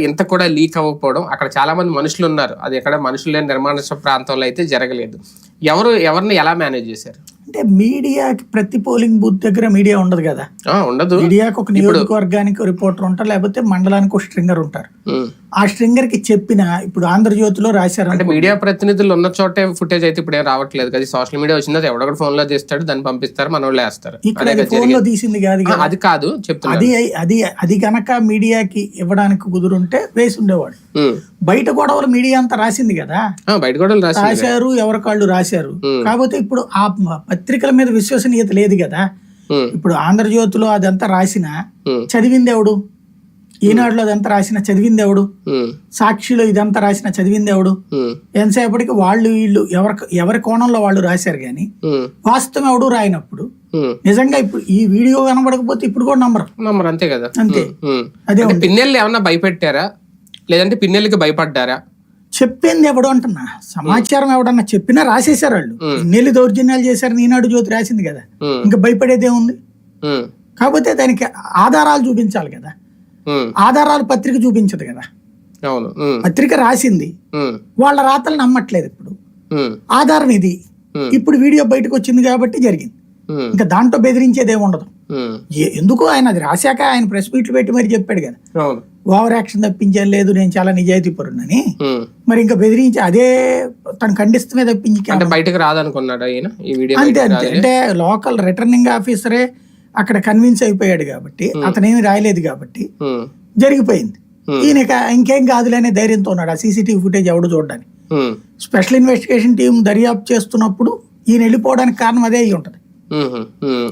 ఇంత కూడా లీక్ అవ్వకపోవడం అక్కడ చాలా మంది మనుషులు ఉన్నారు. అది ఎక్కడ మనుషులు లేని నిర్మాణ ప్రాంతంలో అయితే జరగలేదు. ఎవరు ఎవరిని ఎలా మేనేజ్ చేశారు? అంటే మీడియాకి ప్రతి పోలింగ్ బూత్ దగ్గర మీడియా ఉండదు కదా? ఆ, ఉండదు. మీడియాకి ఒక నియోజకవర్గానికి రిపోర్టర్ ఉంటారు లేకపోతే మండలానికి ఒక స్ట్రింగర్ ఉంటారు. ఆ స్ట్రింగర్కి చెప్పిన ఇప్పుడు ఆంధ్రజ్యోతిలో రాశారు అంటే మీడియా ప్రతినిధులు ఉన్న చోటే ఫుటేజ్ అయితే ఇప్పుడు ఏం రావట్లేదు కదా సోషల్ మీడియా వచ్చింది అది ఎవడొకటి ఫోన్లో చేస్తాడు దాన్ని పంపిస్తారు మన వాళ్ళు వేస్తారు ఇక్కడ ఫోన్లో. తీసింది కాదు అది కాదు చెప్తున్నా అది అది అది గనక మీడియాకి ఇవ్వడానికి కుదురుంటే వేసి ఉండేవాడు. బయట గొడవలు మీడియా అంతా రాసింది కదా బయట రాసి రాశారు ఎవరి కాళ్ళు రాశారు. కాకపోతే ఇప్పుడు ఆ పత్రికల మీద విశ్వసనీయత లేదు కదా. ఇప్పుడు ఆంధ్రజ్యోతిలో అదంతా రాసిన. చదివింది ఎవడు ఈనాడులో అదంతా రాసిన చదివింది ఎవడు. సాక్షిలో ఇదంతా రాసిన చదివింది ఎవడు. ఎంతసేపటికి వాళ్ళు వీళ్ళు ఎవరి ఎవరి కోణంలో వాళ్ళు రాశారు కానీ. వాస్తవం ఎవడు రాయినప్పుడు. నిజంగా ఇప్పుడు ఈ వీడియో కనబడకపోతే ఇప్పుడు కూడా నంబరు నమ్మరు అంతే కదా అంతే. అదే పిన్నెల్ని ఏమన్నా భయపెట్టారా లేదంటే పిన్నెలకి భయపడ్డారా చెప్పింది ఎవడు అంటున్నా సమాచారం ఎవడన్నా చెప్పినా రాసేశారు వాళ్ళు ఉమ్. నెల్లి దౌర్జన్యాలు చేశారు ఈనాడు జ్యోతి రాసింది కదా. ఇంకా భయపడేదే ఉంది. కాకపోతే దానికి ఆధారాలు చూపించాలి కదా. ఆధారాలు పత్రిక చూపించదు కదా. పత్రిక రాసింది. వాళ్ళ రాతలు నమ్మట్లేదు ఇప్పుడు. ఆధారం ఇది. ఇప్పుడు వీడియో బయటకు వచ్చింది కాబట్టి జరిగింది. ఇంకా దాంట్లో బెదిరించేది ఉండదు ఎందుకు ఆయన అది రాశాక ఆయన ప్రెస్ మీట్లు పెట్టి మరి చెప్పాడు కదా ఓవర్ యాక్షన్ తప్పించేది లేదు నేను చాలా నిజాయితీ పరునని ఉమ్. మరి ఇంకా బెదిరించి అదే తను ఖండిస్తమే తప్పించి బయటకు రాదనుకున్నాడు ఆయన అంతే అంతే. అంటే లోకల్ రిటర్నింగ్ ఆఫీసరే అక్కడ కన్విన్స్ అయిపోయాడు కాబట్టి అతనేమి రాయలేదు కాబట్టి. జరిగిపోయింది. ఈయన ఇక ఇంకేం కాదులే అనే ధైర్యంతో ఉన్నాడు ఆ సీసీటీవీ ఫుటేజ్ ఎవడు చూడడానికి. స్పెషల్ ఇన్వెస్టిగేషన్ టీం దర్యాప్తు చేస్తున్నప్పుడు ఈయన వెళ్ళిపోవడానికి కారణం అదే అయి ఉంటుంది.